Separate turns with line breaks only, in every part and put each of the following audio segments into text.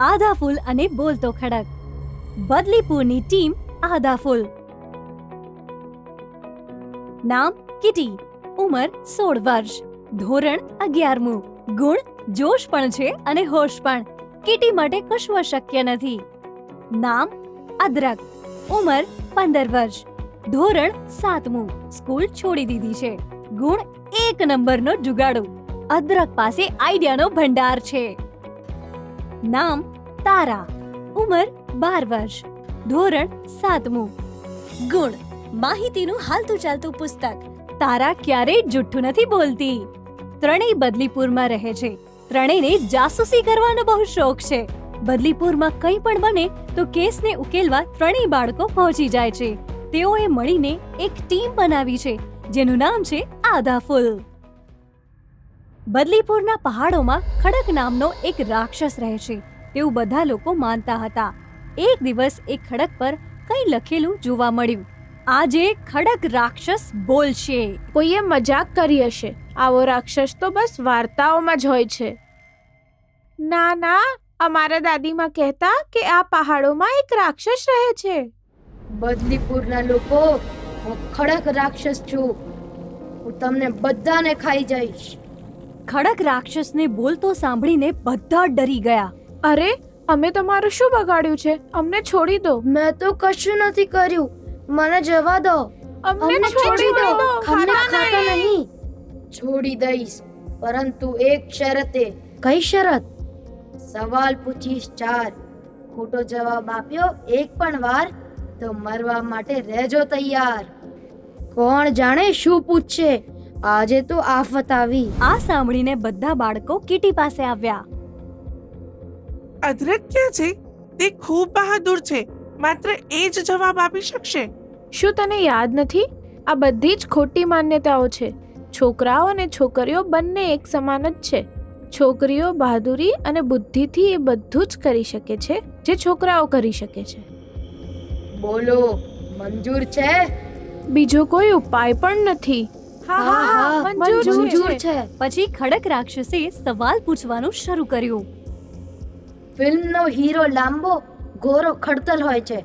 આધા ફૂલ અને બોલતો ખડક બદલીપુરની ટીમ આધા ફૂલ નામ કિટી ઉંમર સોળ વર્ષ ધોરણ અગિયારમું ગુણ જોશ પણ છે અને હોશ પણ કિટી માટે કશું અશક્ય નથી નામ અદરક ઉંમર પંદર વર્ષ ધોરણ સાતમું સ્કૂલ છોડી દીધી છે ગુણ એક નંબરનો જુગાડો અદરક પાસે આઈડિયાનો ભંડાર છે નામ તારા. ઉંમર બાર વર્ષ. ધોરણ સાતમું. ગુણ. માહિતીનું હાલતું ચાલતું પુસ્તક. તારા ક્યારેય જુઠ્ઠું નથી બોલતી. ત્રણેય બદલીપુરમાં રહે છે. ત્રણેયને જાસૂસી કરવાનો બહુ શોખ છે. બદલીપુરમાં કંઈ પણ બને તો કેસને ઉકેલવા ત્રણેય બાળકો પહોંચી જાય છે. તેઓએ મળીને એક ટીમ બનાવી છે, જેનું નામ છે આધા ફૂલ. બદલીપુરના પહાડોમાં ખડક નામનો એક રાક્ષસ રહે છે. તેવું બધા લોકો માનતા હતા. એક દિવસ એક ખડક પર કંઈ લખેલું જોવા મળ્યું. આજે ખડક રાક્ષસ બોલશે.
કોઈએ મજાક કરી હશે. આવો રાક્ષસ તો બસ વાર્તાઓમાં જ હોય છે. ના ના અમારા દાદીમાં કહેતા કે આ પહાડોમાં એક રાક્ષસ રહે છે.
બદલીપુરના લોકો હું ખડક રાક્ષસ છું. હું તમને બધાને ખાઈ જઈશ.
ખડક રાક્ષસને બોલતો સાંભળીને બધા ડરી ગયા.
અરે અમે તમારું શું બગાડ્યું છે? અમને છોડી દો.
મેં તો કશું નથી કર્યું. મને જવા દો.
અમને છોડી દો.
અમને
ખાતા. નહીં.
છોડી દઈશ. પરંતુ એક શરતે. કઈ શરત? સવાલ પૂછીશ ચાર. ખોટો જવાબ આપ્યો એક પણ વાર તો મરવા માટે રહેજો તૈયાર. કોણ જાણે શું પૂછશે આજે તો આફત આવી
આ સાંભળીને બધા બાળકો કીટી પાસે આવ્યા.
અદરક ક્યાં છે તે ખૂબ બહાદુર છે માત્ર એ જ જવાબ આપી શકશે.
શું તને યાદ નથી? આ બધી જ ખોટી માન્યતાઓ છે. છોકરાઓ અને છોકરીઓ બંને એક સમાન જ છે. છોકરીઓ બહાદુરી અને બુદ્ધિથી એ બધું જ કરી શકે છે જે છોકરાઓ કરી શકે છે.
બોલો મંજૂર છે?
બીજો કોઈ ઉપાય પણ નથી.
હા હા મંજૂર છે.
પછી ખડક રાક્ષસે સવાલ પૂછવાનું શરૂ કર્યું.
ફિલ્મનો હીરો લાંબો ગોરો ખડતલ હોય છે.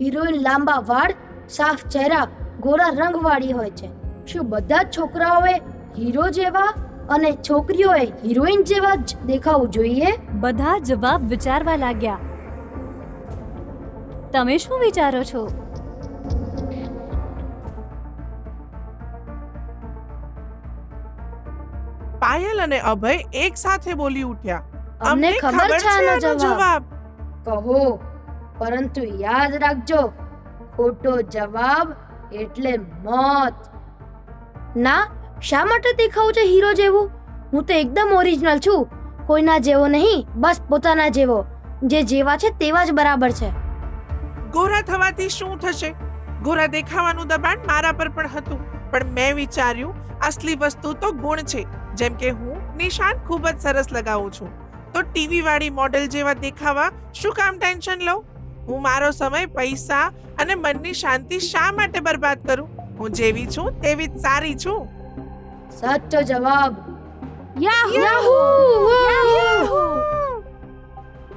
હિરોઈન લાંબા વાળ સાફ ચહેરા ગોરા રંગવાળી હોય છે. શું બધા છોકરાઓએ હીરો જેવા અને છોકરીઓએ હિરોઈન જેવા જ દેખાવું જોઈએ?
બધા જવાબ વિચારવા લાગ્યા. તમે શું વિચારો છો?
પાયલ અને અભય એક સાથે બોલી ઉઠ્યા.
અમને ખબર છે આનો જવાબ. કહો પરંતુ યાદ રાખજો ખોટો જવાબ એટલે મોત. ના શા માટે દેખાવું છે હીરો જેવું? હું તો એકદમ ઓરિજિનલ છું. કોઈના જેવો નહીં બસ પોતાના જેવો. જે જેવા છે તેવા જ બરાબર છે.
ગોરા થવાથી શું થશે? ગોરા દેખાવાનું દબાણ મારા પર પણ હતું. પણ મેં વિચાર્યું અસલી વસ્તુ તો ગુણ છે. જેમ કે હું નિશાન ખૂબ જ સરસ લગાવું છું. તો ટીવી વાળી મોડેલ જેવા દેખાવા શું કામ ટેન્શન લઉં? હું મારો સમય પૈસા અને મનની શાંતિ શા માટે બરબાદ કરું? હું જેવી છું તેવી જ સારી છું.
સાચો જવાબ.
યાહૂ!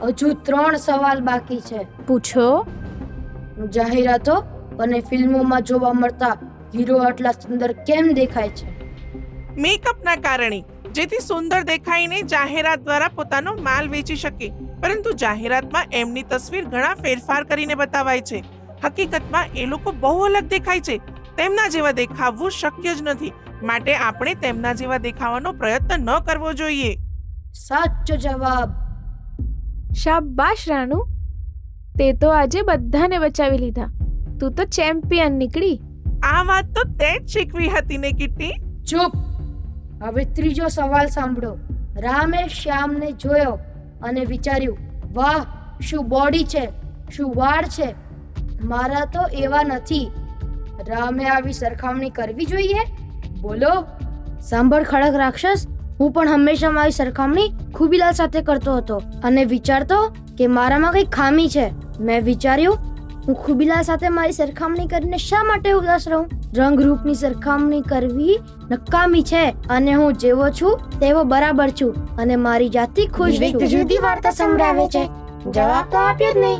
હજુ ત્રણ સવાલ બાકી છે.
પૂછો.
જાહેરાતો અને ફિલ્મોમાં જોવા મળતા હીરો આટલા સુંદર કેમ દેખાય છે?
મેકઅપના કારણે. જેથી સુંદર દેખાઈને જાહેરાત દ્વારા પોતાનો માલ વેચી શકે. પરંતુ જાહેરાતમાં એમની તસવીર ઘણા ફેરફાર કરીને બતાવાય છે. હકીકતમાં એ લોકો બહુ અલગ દેખાય છે. તેમના જેવા દેખાવવું શક્ય જ નથી. માટે આપણે તેમના જેવા દેખાવાનો પ્રયત્ન ન કરવો જોઈએ.
સાચો જવાબ.
શાબાશ રાણુ તે તો આજે બધાને બચાવી લીધા. તું તો ચેમ્પિયન નીકળી.
આ વાત તો તે જ શીખવી હતી ને કિટ્ટી?
ચૂપ. હવે ત્રીજો સવાલ સાંભળો. રામે શ્યામને જોયો અને વિચાર્યું, વાહ, શું બોડી છે? શું વાળ છે? મારા તો એવા નથી. રામે આવી સરખામણી કરવી જોઈએ? બોલો. સાંભળ ખડક રાક્ષસ, હું પણ હંમેશા મારી સરખામણી ખુબીલાલ સાથે કરતો હતો અને વિચારતો કે મારામાં કઈ ખામી છે. મેં વિચાર્યું હું ખુબીલા સાથે મારી સરખામણી કરીને શા માટે ઉદાસ રહું? રંગરૂપની સરખામણી કરવી નકામી છે અને હું જેવો છું તેવો બરાબર છું અને મારી જાતિ ખુશ છું. જુદી વાર્તા સંભળાવે છે. જવાબ તો આપ્યો જ નહીં.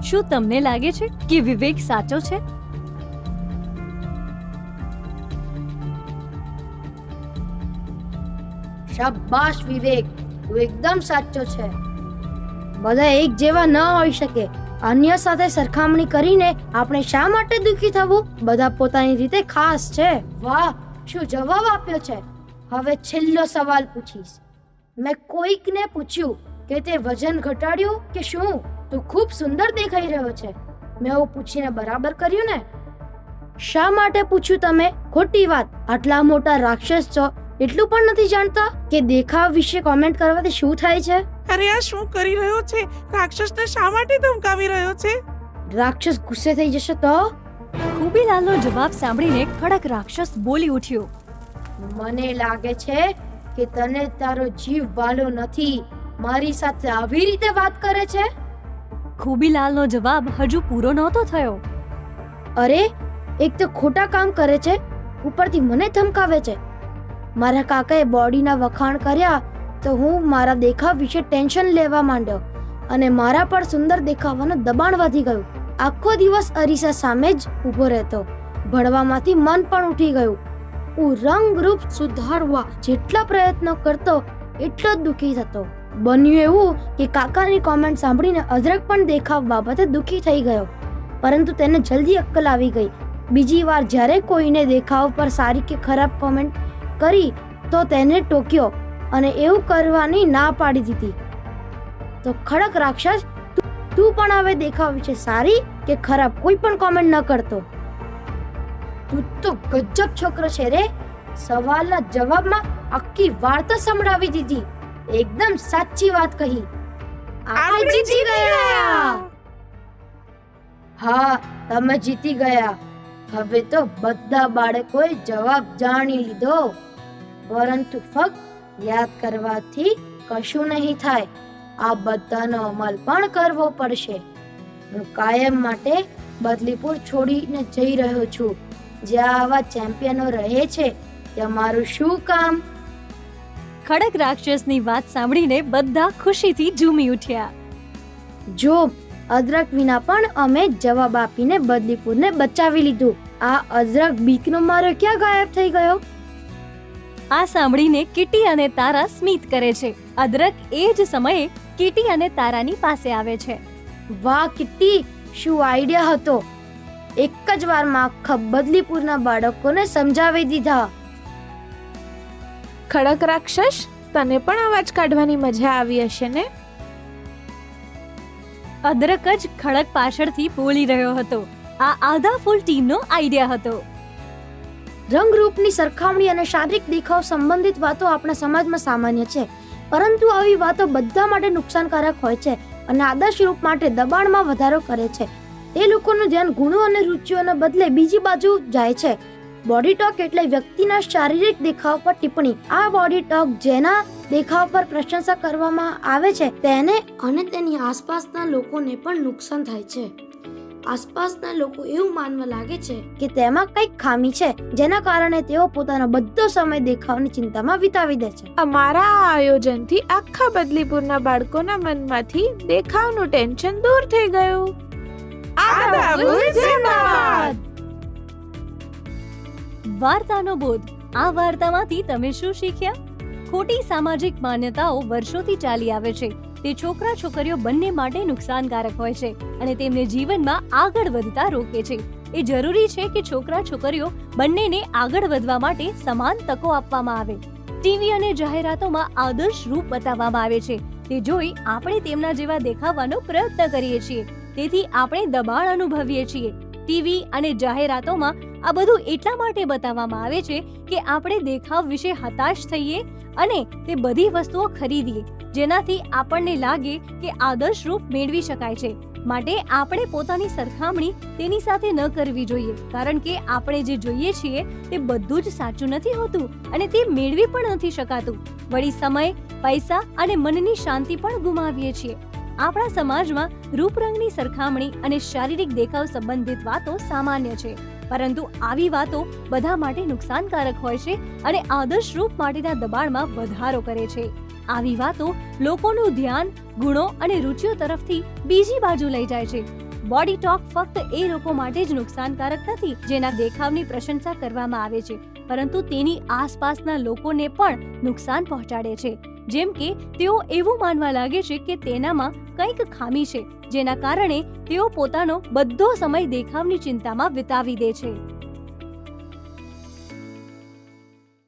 શું તમને લાગે છે કે વિવેક સાચો છે?
શાબાશ વિવેક. તું એકદમ સાચો છે. બધા એક જેવા ન હોઈ શકે. અન્ય સાથે સરખામણી કરીને આપણે શા માટે દુખી થવું? બધા પોતાની રીતે ખાસ છે. વાહ, શું જવાબ આપ્યો છે? હવે છેલ્લો સવાલ પૂછીશ. મેં કોઈકને પૂછ્યું કે તે વજન ઘટાડ્યું કે શું? તું ખૂબ સુંદર દેખાઈ રહ્યો છે. મેં એવું પૂછીને બરાબર કર્યું ને? શા માટે પૂછ્યું તમે? ખોટી વાત. આટલા મોટા રાક્ષસ છો. એટલું પણ નથી જાણતા કે દેખાવ વિશે કોમેન્ટ કરવાથી શું થાય છે?
અરે આ શું કરી રહ્યો છે? રાક્ષસને શા માટે ધમકાવી રહ્યો છે?
રાક્ષસ ગુસ્સે થઈ જશે તો?
ખુબીલાલનો જવાબ સાંભળીને ખડક રાક્ષસ બોલી ઉઠ્યો.
મને લાગે છે કે તને તારો જીવ વાલો નથી મારી સાથે આવી રીતે વાત કરે છે?
ખુબીલાલનો જવાબ હજુ પૂરો નહોતો થયો.
અરે એક તો ખોટા કામ કરે છે ઉપરથી મને ધમકાવે છે. મારા કાકાએ બોડીના વખાણ કર્યા તો હું મારા દેખાવ વિશે ટેન્શન લેવા માંડ્યો અને મારા પર સુંદર દેખાવાનું દબાણ વધી ગયું. આખો દિવસ અરીસા સામે જ ઊભો રહેતો. ભણવામાંથી મન પણ ઉઠી ગયું. હું રંગરૂપ સુધારવા જેટલા પ્રયત્નો કરતો એટલો જ દુઃખી થતો. બન્યું એવું કે કાકાની કોમેન્ટ સાંભળીને અજરક પણ દેખાવ બાબતે દુઃખી થઈ ગયો. પરંતુ તેને જલ્દી અક્કલ આવી ગઈ. બીજી વાર જ્યારે કોઈને દેખાવ પર સારી કે ખરાબ કોમેન્ટ કરી તો તેને ટોક્યો અને એવું કરવાની ના પાડી દીધી. તો ખડક રાક્ષસ તું- પણ હવે દેખાવ વિશે સારી કે ખરાબ કોઈ પણ કોમેન્ટ ન કરતો. તું તો ગજબ છોકરો છે રે. સવાલના જવાબમાં આખી વાર્તા સંભળાવી દીધી. એકદમ સાચી વાત કહી. આપણે જીતી ગયા. હા તમે જીતી ગયા. હવે તો બધા બાળકોએ જવાબ જાણી લીધો. પરંતુ ફક્ત યાદ કરવાથી કશું નહીં થાય. આ બધાનો અમલ પણ કરવો પડશે. હું કાયમ માટે બદલીપુર છોડીને જઈ રહ્યો છું. જ્યાં આવા ચેમ્પિયનો રહે છે. ત્યાં મારું શું કામ?
ખડક રાક્ષસની વાત સાંભળીને બધા ખુશીથી ઝૂમી ઉઠ્યા.
જો અદરક વિના પણ અમે જવાબ આપીને બદલીપુરને બચાવી લીધું. આ અદરક બીકનો મારો ક્યાં ગાયબ થઈ ગયો?
આ સાંભળીને કિટી અને તારા સ્મિત કરે છે. અદરક એ જ સમયે કિટી અને તારાની પાસે આવે છે.
વાહ કિટી શું આઈડિયા હતો? એક જ વારમાં આખા બદલીપુરના બાળકોને સમજાવી દીધા.
ખડક રાક્ષસ તને પણ અવાજ કાઢવાની મજા આવી હશે ને?
અદરક જ ખડક પાછળથી બોલી રહ્યો હતો. આ આધા ફૂલ ટીમનો આઈડિયા હતો.
રંગરૂપની સરખામણી અને શારીરિક દેખાવ સંબંધિત વાતો આપણા સમાજમાં સામાન્ય છે. પરંતુ આવી વાતો બધા માટે નુકસાનકારક હોય છે અને આદર્શ રૂપ માટે દબાણમાં વધારો કરે છે. તે લોકોનું ધ્યાન ગુણો અને રુચિઓના બદલે બીજી બાજુ જાય છે. બોડી ટોક એટલે વ્યક્તિના શારીરિક દેખાવ પર ટિપ્પણી. આ બોડી ટોક જેના દેખાવ પર પ્રશંસા કરવામાં આવે છે તેને અને તેની આસપાસના લોકોને પણ નુકસાન થાય છે. આસપાસના લોકો એવું માનવા લાગે છે કે તેમાં કંઈક ખામી છે જેના કારણે તેઓ પોતાનો બધો સમય દેખાવની ચિંતામાં વિતાવી દે છે.
અમારા આ આયોજનથી આખા બદલીપુરના બાળકોના મનમાંથી દેખાવનું ટેન્શન દૂર થઈ ગયું.
આદાબ જિંદાબાદ.
વાર્તાનો બોધ. આ વાર્તામાંથી તમે શું શીખ્યા? ખોટી સામાજિક માન્યતાઓ વર્ષોથી ચાલી આવે છે. તે છોકરા છોકરીઓ બંને માટે નુકસાનકારક હોય છે અને તેમને જીવનમાં આગળ વધતા રોકે છે. એ જરૂરી છે કે છોકરા છોકરીઓ બંનેને આગળ વધવા માટે સમાન તકો આપવામાં આવે. ટીવી અને જાહેરાતોમાં આદર્શ રૂપ બતાવવામાં આવે છે. તે જોઈ આપણે તેમના જેવા દેખાવાનો પ્રયત્ન કરીએ છીએ. તેથી આપણે દબાણ અનુભવીએ છીએ. ટીવી અને જાહેરાતોમાં આ બધું એટલા માટે બતાવવામાં આવે છે કે આપણે દેખાવ વિશે હતાશ થઈએ અને તે બધી વસ્તુઓ ખરીદીએ, જેનાથી આપણને લાગે કે આદર્શ રૂપ મેળવી શકાય છે. માટે આપણે પોતાની સરખામણી તેની સાથે ન કરવી જોઈએ, કારણ કે આપણે જે જોઈએ છીએ તે બધું જ સાચું નથી હોતું અને તે મેળવી પણ નથી શકાતું. વળી સમય, પૈસા અને મનની શાંતિ પણ ગુમાવીએ છીએ. આપણા સમાજમાં રૂપરંગની સરખામણી અને શારીરિક દેખાવ સંબંધિત વાતો સામાન્ય છે. પરંતુ આવી વાતો બધા માટે નુકસાનકારક હોય છે અને આદર્શ રૂપ માટેના દબાણમાં વધારો કરે છે. આવી વાતો લોકોનું ધ્યાન, ગુણો અને રુચિઓ તરફથી બીજી બાજુ લઈ જાય છે. બોડી ટોક ફક્ત એ લોકો માટે જ નુકસાનકારક નથી જેના દેખાવની પ્રશંસા કરવામાં આવે છે. પરંતુ તેની આસપાસના લોકોને પણ નુકસાન પહોંચાડે છે. જેમ કે તેઓ એવું માનવા લાગે છે કે તેનામાં કંઈક ખામી છે, જેના કારણે તેઓ પોતાનો બધો સમય દેખાવની ચિંતામાં વિતાવી દે છે.